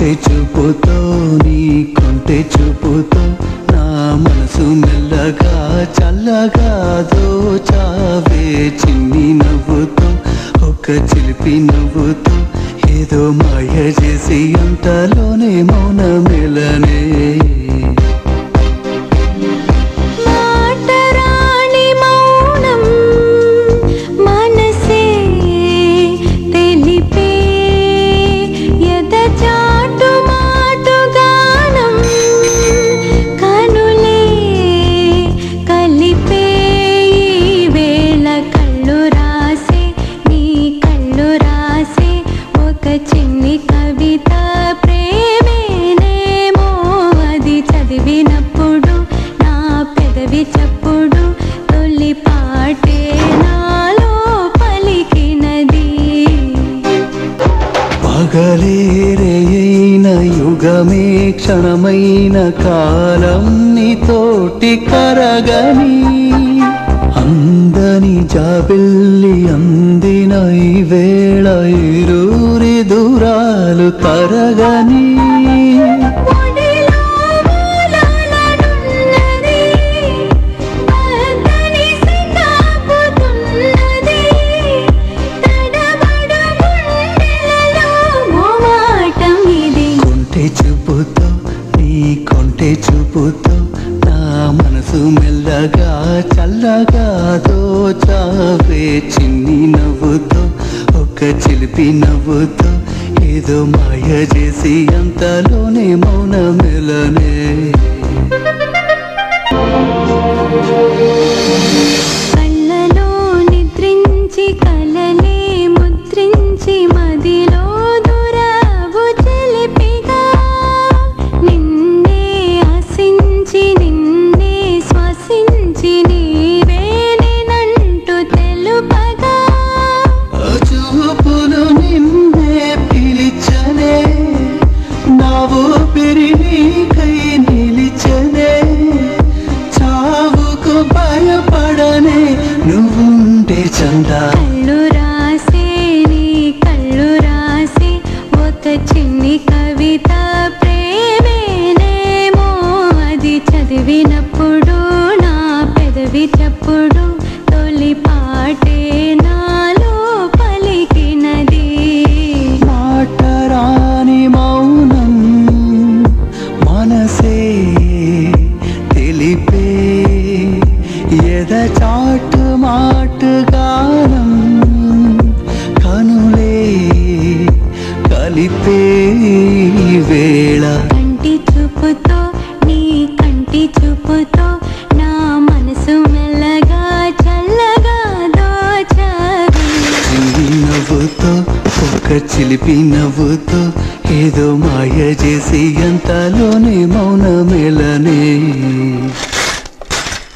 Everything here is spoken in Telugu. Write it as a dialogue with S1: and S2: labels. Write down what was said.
S1: కొంటె చూపుతో నీ కొంటె చూపుతో నా మనసు మెల్లగా చల్లగా దోచావే చిన్ని నవ్వుతో ఒక చిలిపి నవ్వుతో ఏదో మాయ చేసి అంతలోనే మౌన
S2: చిన్ని కవిత ప్రేమేనేమో అది చదివినప్పుడు నా పెదవి చప్పుడు తొలి పాటే నాలో పలికినది.
S1: పగలేరైన యుగమే క్షణమైన కాలం నీతోటి కరగని అందని జాబిల్లి అందిన ఈ వేళ
S2: ఇరు
S1: కొంటె చూపుతో నీ కొంటే చూపుతో నా మనసు మెల్లగా చల్లగా దోచావే చిన్ని నవ్వుతో ఒక చిలిపి నవ్వుతో ఏదో మాయ చేసి అంతలోనే మౌన చందా
S2: కళ్ళు రాసే నీ కళ్ళు రాసే ఒక చిన్ని కవిత ప్రేమేనేమో. అది చదివినప్పుడు నా పెదవి చప్పుడు తొలి పాటే నాలో పలికినది.
S1: మాటరాని మౌనం మనసే తెలిపే ఎద
S2: చూపుతో నీ కంటి చూపుతో నా మనసు మెల్లగా చల్లగా దోచవి
S1: నవ్వుతో ఒక చిలిపి నవ్వుతో ఏదో మాయ చేసి ఎంతలోనే మౌన మెలనే